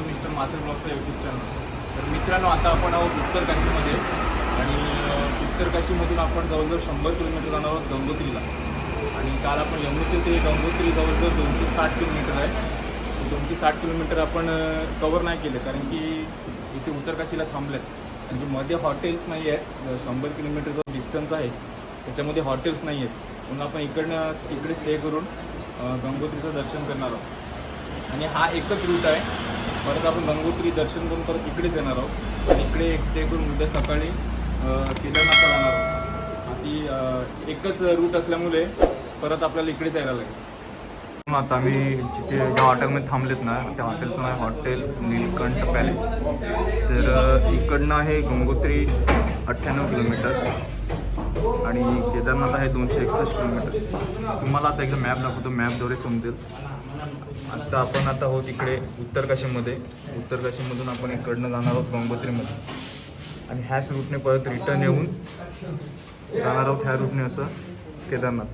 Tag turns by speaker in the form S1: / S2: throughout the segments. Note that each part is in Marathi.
S1: माझं मिस्टर माथर ब्लॉगचा यूट्यूब चॅनल तर मित्रांनो आता आपण आहोत उत्तर काशीमध्ये. आणि उत्तर काशीमधून आपण जवळजवळ शंभर किलोमीटर जाणार आहोत गंगोत्रीला. आणि काल आपण यमुनोत्री ते गंगोत्री जवळजवळ दोनशे साठ किलोमीटर आहे. दोनशे साठ किलोमीटर आपण कवर नाही केले कारण की इथे उत्तर काशीला थांबलेत. आणि मध्ये हॉटेल्स नाही आहेत. शंभर किलोमीटरचा डिस्टन्स आहे. त्याच्यामध्ये हॉटेल्स नाही आहेत. म्हणून आपण इकडनं इकडे स्टे करून गंगोत्रीचं दर्शन करणार आहोत. आणि हा एकच रूट आहे. परत आपण गंगोत्री दर्शन करून परत इकडेच येणार आहोत. आणि इकडे एक स्टे करून उद्या सकाळी केदारनाथला जाणार आहोत. ती एकच रूट असल्यामुळे परत आपल्याला इकडेच यायला लागेल. आता आम्ही जिथे ज्या हॉटेलमध्ये थांबलेत ना त्या हॉटेलचं नाव हॉटेल नीलकंठ पॅलेस. तर इकडनं आहे गंगोत्री अठ्ठ्याण्णव किलोमीटर आणि केदारनाथ आहे दोनशे एकसष्ट किलोमीटर. तुम्हाला आता एकदा मॅप दाखवतो मॅपद्वारे समजेल. आता आपण आता आहोत इकडे उत्तर काशीमध्ये. उत्तर काशीमधून आपण इकडनं जाणार आहोत गंगोत्रीमध्ये. आणि ह्याच रूटने परत रिटर्न येऊन जाणार आहोत ह्या रूटने असं केदारनाथ.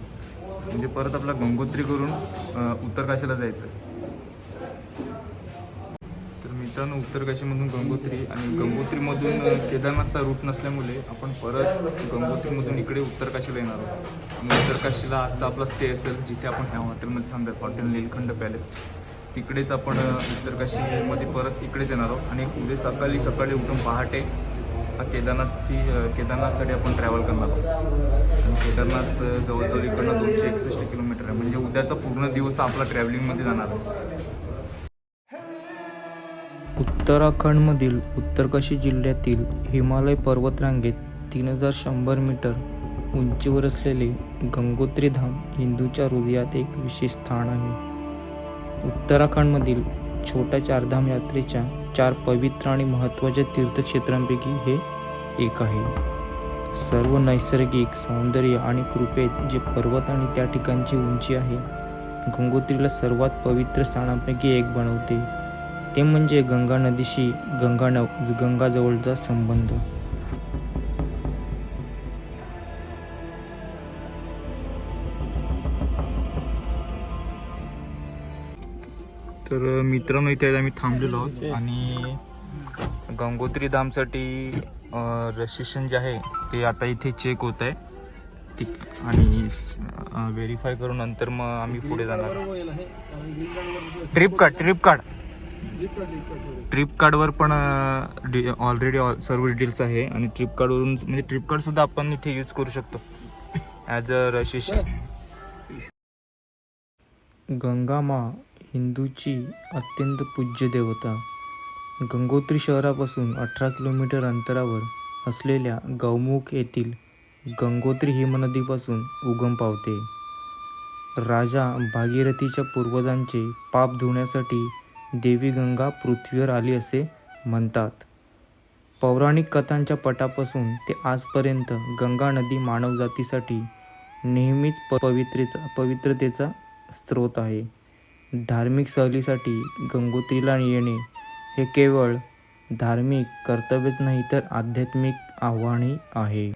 S1: म्हणजे परत आपला गंगोत्री करून अं, उत्तर काशीला जायचं आहे मित्रांनो उत्तरकाशीमधून गंगोत्री आणि गंगोत्रीमधून केदारनाथला केदारनाथचा रूट नसल्यामुळे आपण परत गंगोत्रीमधून इकडे उत्तरकाशीला येणार आहोत. आणि आजचा आपला स्टे असेल जिथे आपण ह्या हॉटेलमध्ये थांबूयात हॉटेल नीलखंड पॅलेस तिकडेच आपण उत्तरकाशीमध्ये परत इकडेच येणार आहोत. आणि उद्या सकाळी सकाळी उठून पहाटे हा केदारनाथची केदारनाथसाठी आपण ट्रॅव्हल करणार आहोत. केदारनाथ जवळजवळ इकडनं दोनशे एकसष्ट किलोमीटर आहे. म्हणजे उद्याचा पूर्ण दिवस आपला ट्रॅव्हलिंगमध्ये जाणार आहे.
S2: उत्तराखंडमधील उत्तरकाशी जिल्ह्यातील हिमालय पर्वतरांगेत तीन हजार शंभर मीटर उंचीवर असलेले गंगोत्री धाम हिंदूच्या हृदयात एक विशेष स्थान आहे. उत्तराखंडमधील छोट्या चारधाम यात्रेच्या चार पवित्र आणि महत्त्वाच्या तीर्थक्षेत्रांपैकी हे एक आहे. सर्व नैसर्गिक सौंदर्य आणि कृपेत जे पर्वत आणि त्या ठिकाणची उंची आहे गंगोत्रीला सर्वात पवित्र स्थानांपैकी एक बनवते. ते म्हणजे गंगा नदीशी गंगा न गंगाजवळचा संबंध.
S1: तर मित्रांनो इथे आम्ही थांबलेलो आहोत आणि गंगोत्री धामसाठी रजिस्ट्रेशन जे आहे ते आता इथे चेक होत आहे. ती आणि व्हेरीफाय करून नंतर मग आम्ही पुढे जाणार trip card trip card trip कार्डवर पण ऑलरेडी सर्व डिटेल्स आहे आणि ट्रिप कार्डवरून म्हणजे ट्रिप कार्ड सुद्धा आपण इथे यूज करू शकतो. ॲज अ रजिस्ट्रेशन
S2: गंगा मा हिंदूची अत्यंत पूज्य देवता. गंगोत्री शहरापासून अठरा किलोमीटर अंतरावर असलेल्या गौमुख येथील गंगोत्री हिमनदीपासून उगम पावते. राजा भागीरथीच्या पूर्वजांचे पाप धुण्यासाठी देवी गंगा पृथ्वीवर आली असे म्हणतात. पौराणिक कथांच्या पटापासून ते आजपर्यंत गंगा नदी मानवजातीसाठी नेहमीच प पवित्रेचा पवित्रतेचा स्रोत आहे. धार्मिक सहलीसाठी गंगोत्रीला येणे हे केवळ धार्मिक कर्तव्यच नाही तर आध्यात्मिक आव्हानही आहे.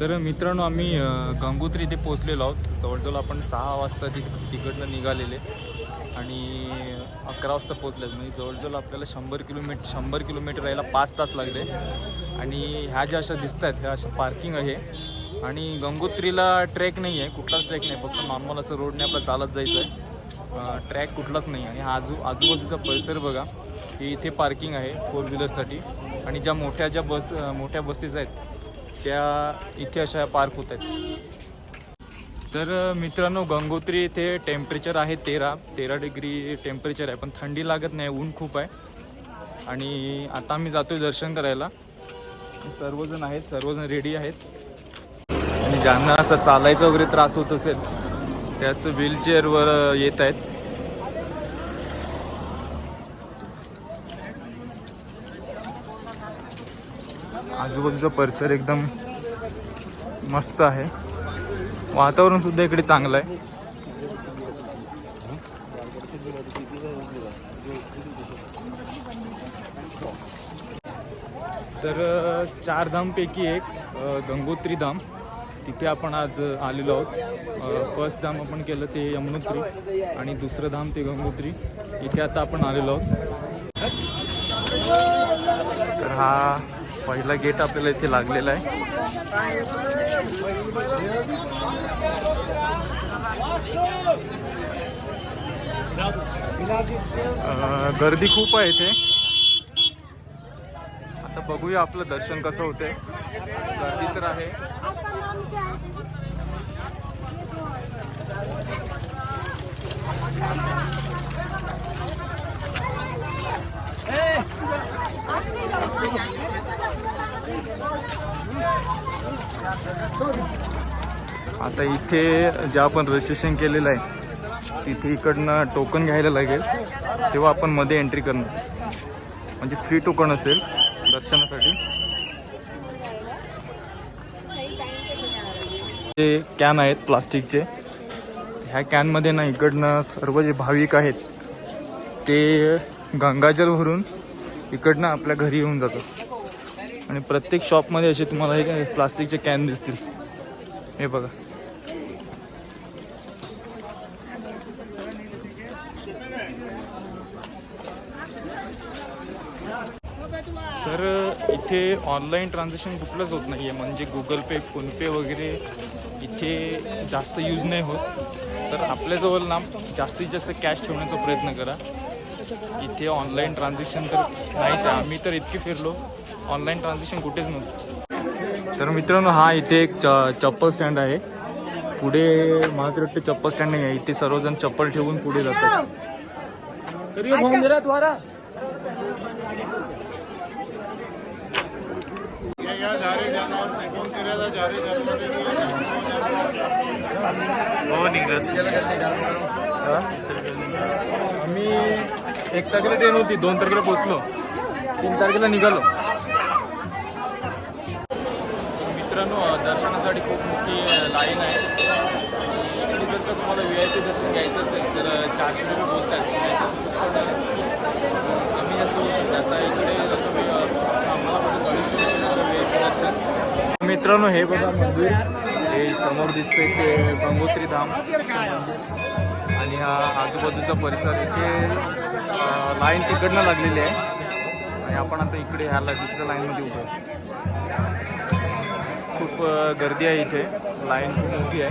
S1: तर मित्रांनो आम्ही गंगोत्री इथे पोचलेलो आहोत. जवळजवळ आपण सहा वाजता तिक तिकडनं निघालेले आणि अकरा वाजता पोचले म्हणजे जवळजवळ आपल्याला शंभर किलोमीटर शंभर किलोमीटर यायला पाच तास लागले. आणि ह्या ज्या अशा दिसत आहेत ह्या अशा पार्किंग आहे. आणि गंगोत्रीला ट्रॅक नाही आहे कुठलाच ट्रॅक नाही. फक्त नॉर्मल असं रोडने आपलं चालत जायचं आहे ट्रॅक कुठलाच नाही आणि हा आजू आजूबाजूचा परिसर बघा की इथे पार्किंग आहे फोर व्हीलरसाठी. आणि ज्या मोठ्या ज्या बस मोठ्या बसेस आहेत त्या इथे अशा पार्क होत आहेत. तर मित्रांनो गंगोत्री इथे टेम्परेचर आहे तेरा. तेरा डिग्री टेम्परेचर आहे पण थंडी लागत नाही ऊन खूप आहे. आणि आता आम्ही जातोय दर्शन करायला. सर्वजण आहेत सर्वजण रेडी आहेत. आणि ज्यांना असं चालायचा वगैरे त्रास होत असेल त्याच व्हीलचेअरवर येत आहेत. आजूबाजूचा परिसर एकदम मस्त आहे. वातावरण सुद्धा इकडे चांगलं आहे. तर चार धामपैकी एक गंगोत्री धाम. तिथे आपण आज आलेलो आहोत. फर्स्ट धाम आपण केलं ते यमुनोत्री आणि दुसरं धाम ते गंगोत्री. इथे आता आपण आलेलो आहोत. तर हा पहिला गेट आपल्याला इथे लागलेला आहे. गर्दी खूप आहे इथे. आता बघूया आपलं दर्शन कसं होते गर्दी तर आहे. आता इथे जे आपण रजिस्ट्रेशन केलेलं आहे तिथे इकडनं टोकन घ्यायला लागेल. तेव्हा आपण मध्ये एंट्री करणार. म्हणजे फ्री टोकन असेल दर्शनासाठी. जे कॅन आहेत प्लास्टिकचे. ह्या कॅनमध्ये ना इकडनं सर्व जे भाविक आहेत ते गंगाजल भरून इकडनं आपल्या घरी येऊन जातात. आणि प्रत्येक शॉपमध्ये असे तुम्हाला हे प्लास्टिकचे कॅन दिसतील. हे बघा. तर इथे ऑनलाईन ट्रान्झॅक्शन कुठलंच होत नाही आहे म्हणजे गुगल पे फोनपे वगैरे इथे जास्त यूज नाही होत. तर आपल्याजवळ ना जास्तीत जास्त कॅश ठेवण्याचा प्रयत्न करा. इथे ऑनलाईन ट्रान्झॅक्शन तर नाहीच आहे. आम्ही तर इतके फिरलो. ऑनलाईन ट्रान्झॅक्शन कुठेच नव्हतं. तर मित्रांनो हा इथे एक च चप्पल स्टँड आहे. पुढे मला तर वाटतं चप्पल स्टँड नाही आहे. इथे सर्वजण चप्पल ठेवून पुढे जातात. हो निघत. आम्ही एक तारखेला ट्रेन होती. दोन तारखेला पोचलो तीन तारखेला निघालो. दर्शनासाठी खूप मोठी लाईन आहे. इकडे जर का तुम्हाला व्ही आय पी दर्शन घ्यायचं असेल तर चारशे रुपये बोलतात. कमी जास्त होऊ शकते आता इकडे जर तुम्ही आम्हाला व्ही आय पी दर्शन. मित्रांनो हे बघा मंदिर. हे समोर दिसतंय ते गंगोत्री धाम. आणि हा आजूबाजूचा परिसर इथे लाईन तिकडनं लागलेली आहे. आणि आपण आता इकडे ह्याला दुसऱ्या लाईनमध्ये उभं आहे. खूप गर्दी आहे इथे. लाईन खूप मोठी आहे.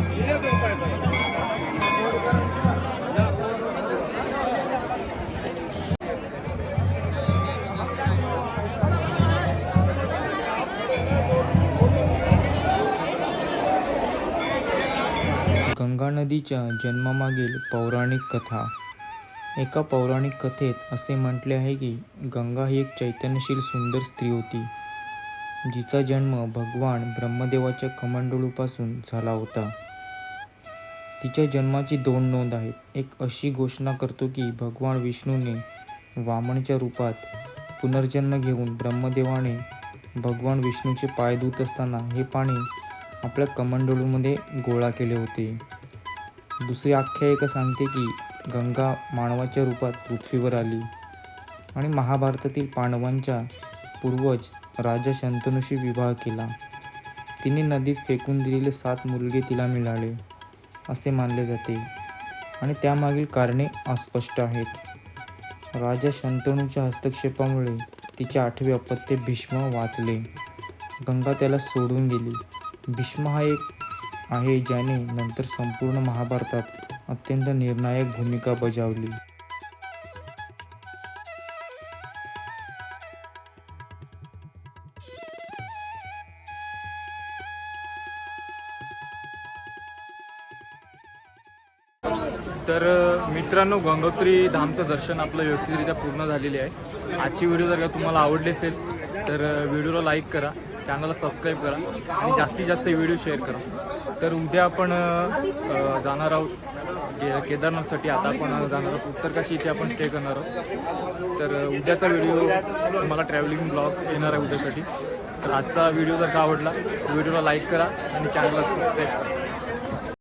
S2: गंगा नदीच्या जन्मामागील पौराणिक कथा. एका पौराणिक कथेत असे म्हटले आहे की गंगा ही एक चैतन्यशील सुंदर स्त्री होती. जिचा जन्म भगवान ब्रह्मदेवाच्या कमंडळूपासून झाला होता. तिच्या जन्माची दोन नोंद आहेत. एक अशी घोषणा करतो की भगवान विष्णूने वामनच्या रूपात पुनर्जन्म घेऊन ब्रह्मदेवाने भगवान विष्णूचे पाय धुत असताना हे पाणी आपल्या कमंडळूमध्ये गोळा केले होते. दुसरी आख्यायिका सांगते की गंगा मानवाच्या रूपात पृथ्वीवर आली आणि महाभारतातील पांडवांच्या पूर्वज राजा शंतनूशी विवाह केला. तिने नदीत फेकून दिलेले सात मुलगे तिला मिळाले असे मानले जाते. आणि त्यामागील कारणे अस्पष्ट आहेत. राजा शंतनूच्या हस्तक्षेपामुळे तिचे आठवे अपत्य भीष्म वाचले. गंगा त्याला सोडून गेली. भीष्म हा एक आहे ज्याने नंतर संपूर्ण महाभारतात अत्यंत निर्णायक भूमिका बजावली.
S1: तर मित्रांनो गंगोत्री धामचं दर्शन आपलं व्यवस्थितरित्या पूर्ण झालेले आहे. आजची व्हिडिओ जर का तुम्हाला आवडली असेल तर व्हिडिओला लाईक करा चॅनलला सबस्क्राईब करा आणि जास्तीत जास्त व्हिडिओ शेअर करा. तर उद्या आपण जाणार आहोत के केदारनाथसाठी. आता आपण जाणार आहोत उत्तरकाशी. इथे आपण स्टे करणार आहोत. तर उद्याचा व्हिडिओ तुम्हाला ट्रॅव्हलिंग ब्लॉग येणार आहे उद्यासाठी. तर आजचा व्हिडिओ जर का आवडला व्हिडिओला लाईक करा आणि चॅनलला सबस्क्राईब करा.